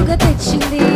వెలుగుగా తెచ్చింది.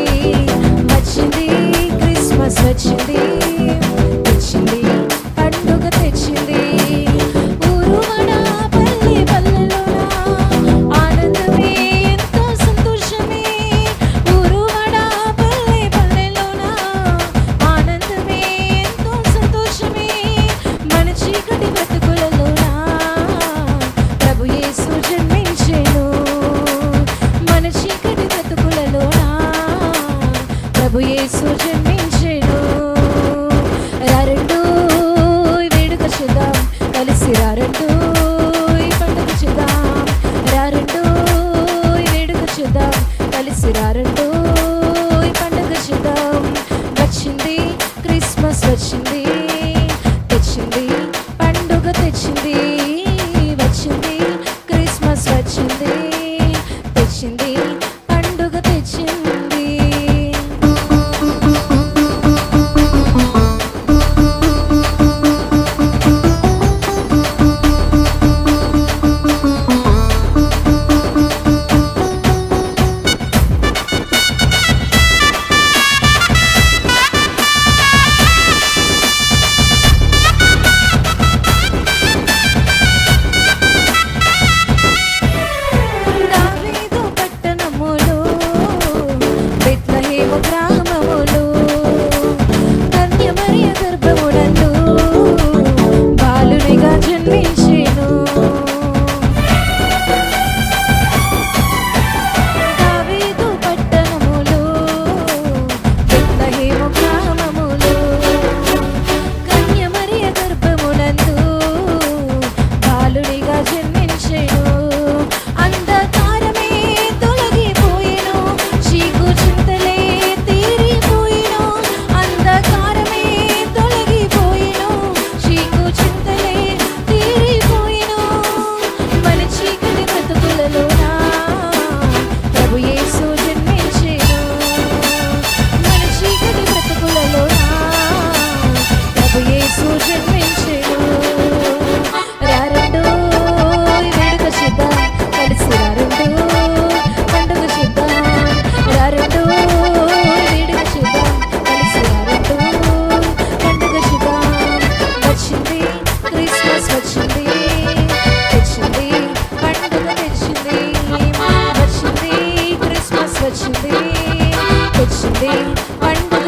തെച്ചുന്തേൽ തെച്ചുന്തേൽ അൺപുക